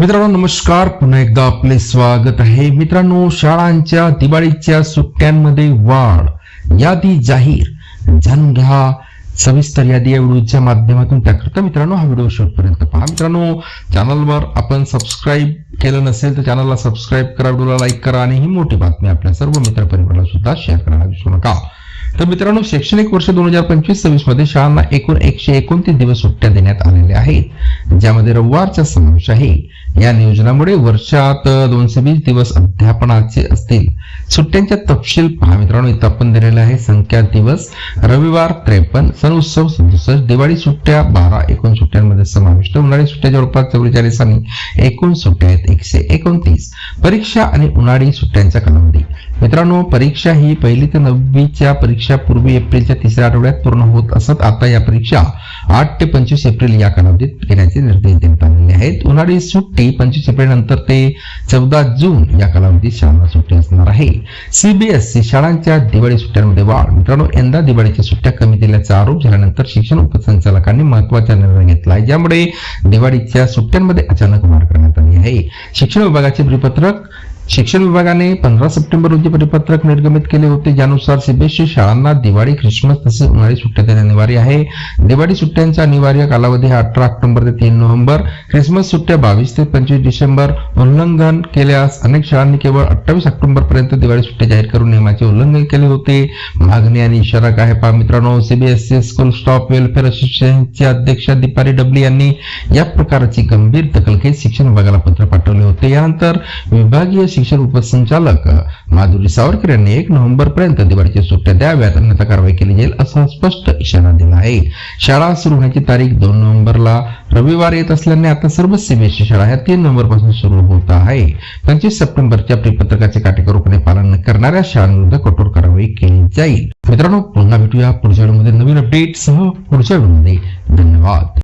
मित्रांनो नमस्कार. पुन्हा एकदा आपले स्वागत आहे. मित्रांनो शाळांच्या दिवाळीच्या सुट्ट्यांमध्ये वाढ. यादी जाहीर. जाणून घ्या. सविस्तर यादी या व्हिडिओच्या माध्यमातून. त्याकरता मित्रांनो हा व्हिडिओ शेवटपर्यंत पहा. मित्रांनो चॅनलवर आपण सबस्क्राईब केलं नसेल तर चॅनलला सबस्क्राईब करा व्हिडिओला लाईक करा आणि ही मोठी बातमी आपल्या सर्व मित्रपरिवाराला सुद्धा शेअर करायला विसरू नका. तर मित्रांनो शैक्षणिक वर्ष दोन हजार पंचवीस सव्वीसमध्ये शाळांना एकूण एकशे एकोणतीस दिवस सुट्ट्या देण्यात आलेल्या आहेत ज्यामध्ये रविवारचा समावेश आहे. या नियोजनामुळे वर्षात दोनशे वीस दिवस अध्यापनाचे असतील. सुट्ट्यांचा तपशील पहा मित्रांनो इथं आपण दिलेला आहे संख्या दिवस रविवार त्रेपन्न सण उत्सव सदुसष्ट दिवाळी सुट्ट्या बारा एकूण सुट्ट्यांमध्ये समाविष्ट उन्हाळी सुट्ट्या जवळपास चौवेचाळीस आणि एकूण सुट्ट्या आहेत एकशे एकोणतीस. परीक्षा आणि उन्हाळी सुट्ट्यांचा कालावधी. मित्रांनो परीक्षा ही पहिली ते नववीच्या परीक्षा पूर्वी एप्रिलच्या तिसऱ्या आठवड्यात पूर्ण होत असत. आता या परीक्षा आठ ते पंचवीस एप्रिल या कालावधीत घेण्याचे निर्देश देण्यात आलेले आहेत. उन्हाळी सुट्टी पंचवीस एप्रिल नंतर ते चौदा जून या कालावधीत शाळांना सुट्टी असणार आहे. सीबीएसई शाळांच्या दिवाळी सुट्ट्यांमध्ये वाढ. मित्रांनो यंदा दिवाळीच्या सुट्ट्या कमी दिल्याचा आरोप झाल्यानंतर शिक्षण उपसंचालकांनी महत्त्वाचा निर्णय घेतला आहे ज्यामुळे दिवाळीच्या सुट्ट्यांमध्ये अचानक वाढ करण्यात आली आहे. शिक्षण विभागाचे परिपत्रक शिक्षण विभागाने पंधरा सप्टेंबर रोजी परिपत्रक निर्गमित केले होते ज्यानुसार सीबीएसई शाळांना दिवाळी ख्रिसमस तसेच उन्हाळी सुट्ट्या देणे अनिवार्य आहे. दिवाळी सुट्ट्यांचा अनिवार्य कालावधी हा अठरा ऑक्टोबर ते तीन नोव्हेंबर ख्रिसमस सुट्ट्या बावीस ते पंचवीस डिसेंबर उल्लंघन केल्यास अनेक शाळांनी केवळ अठ्ठावीस ऑक्टोबर पर्यंत दिवाळी सुट्ट्या जाहीर करून नियमाचे उल्लंघन केले होते. मागणी आणि इशारा काय पहा मित्रांनो सीबीएसई स्कूल स्टॉप वेलफेअर असोसिएशनचे अध्यक्ष दीपारी डबली यांनी या प्रकारची गंभीर दखल घेत शिक्षण विभागाला पत्र पाठवले होते. यानंतर विभागीय शिक्षण उपसंचालक माधुरी सावरकर यांनी एक नोव्हेंबर पर्यंत दिवाळीच्या सुट्ट्या द्याव्यात. अन्यथा कारवाई केली जाईल असा स्पष्ट इशारा दिला आहे. शाळा सुरू होण्याची तारीख दोन नोव्हेंबरला रविवार येत असल्याने आता सर्व सीबीएसई शाळा ह्या तीन नोव्हेंबरपासून सुरू होत आहे. पंचवीस सप्टेंबरच्या परिपत्रकाचे काटेकोरपणे पालन न करणाऱ्या शाळांविरुद्ध कठोर कारवाई केली जाईल. मित्रांनो पुन्हा भेटूया पुढच्या व्हिडिओमध्ये नवीन अपडेट सह पुढच्या व्हिडिओमध्ये धन्यवाद.